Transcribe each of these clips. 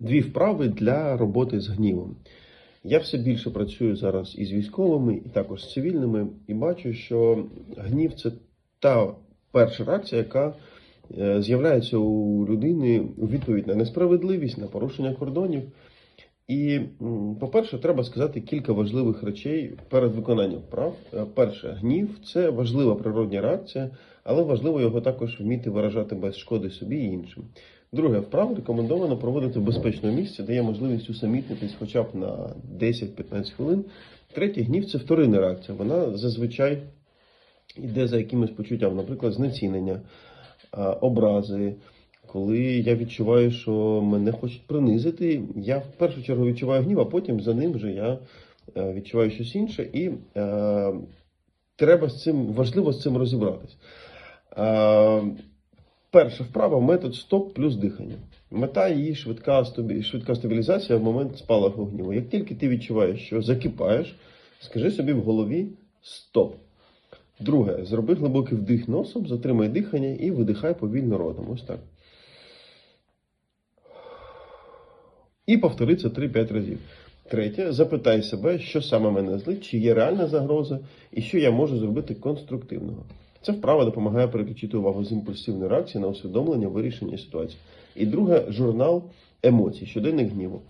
дві вправи для роботи з гнівом. Я все більше працюю зараз із військовими, і також з цивільними, і бачу, що гнів це та перша реакція, яка е, з'являється у людини у відповідь на несправедливість, на порушення кордонів. І, по-перше, треба сказати кілька важливих речей перед виконанням вправ. Е, Перше, гнів це важлива природня реакція, але важливо його також вміти виражати без шкоди собі і іншим. Друге, вправу рекомендовано проводити в безпечному місці, де є можливість усамітнитись хоча б на 10-15 хвилин. Третє, гнів це вторинна реакція. Вона зазвичай йде за якимось почуттям, наприклад, знецінення, образи. Коли я відчуваю, що мене хочуть принизити, я в першу чергу відчуваю гнів, а потім за ним вже я е, відчуваю щось інше, і е, треба з цим важливо з цим розібратись. Е, перша вправа метод стоп плюс дихання. Мета її швидка, швидка стабілізація в момент спалаху гніву. Як тільки ти відчуваєш, що закипаєш, скажи собі в голові стоп. Друге, зроби глибокий вдих носом, затримай дихання і видихай повільно ротом. Ось так. І повтори це 3-5 разів. Третє, запитай себе, що саме мене злить, чи є реальна загроза, і що я можу зробити конструктивного. Ця вправа допомагає переключити увагу з імпульсивної реакції на усвідомлення вирішення ситуації. І друге, журнал емоцій, щоденник гніву.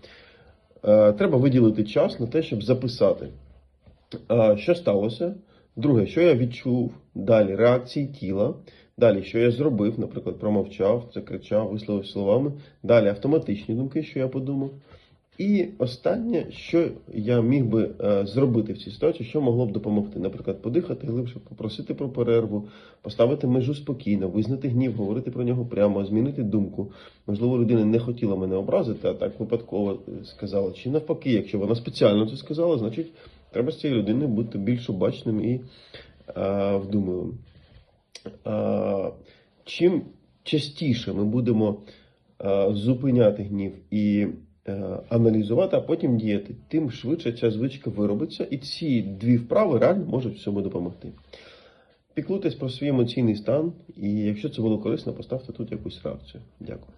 Е, треба виділити час на те, щоб записати, е, що сталося. Друге, що я відчув, далі реакції тіла, далі, що я зробив, наприклад, промовчав, закричав, висловив словами, далі автоматичні думки, що я подумав. І останнє, що я міг би е, зробити в цій ситуації, що могло б допомогти. Наприклад, подихати глибше, попросити про перерву, поставити межу спокійно, визнати гнів, говорити про нього прямо, змінити думку. Можливо, людина не хотіла мене образити, а так випадково е, сказала. Чи навпаки, якщо вона спеціально це сказала, значить треба з цією людиною бути більш обачним і е, вдумливим. Е, чим частіше ми будемо е, зупиняти гнів і е, аналізувати, а потім діяти, тим швидше ця звичка виробиться, і ці дві вправи реально можуть в цьому допомогти. Піклуйтесь про свій емоційний стан, і якщо це було корисно, поставте тут якусь реакцію. Дякую.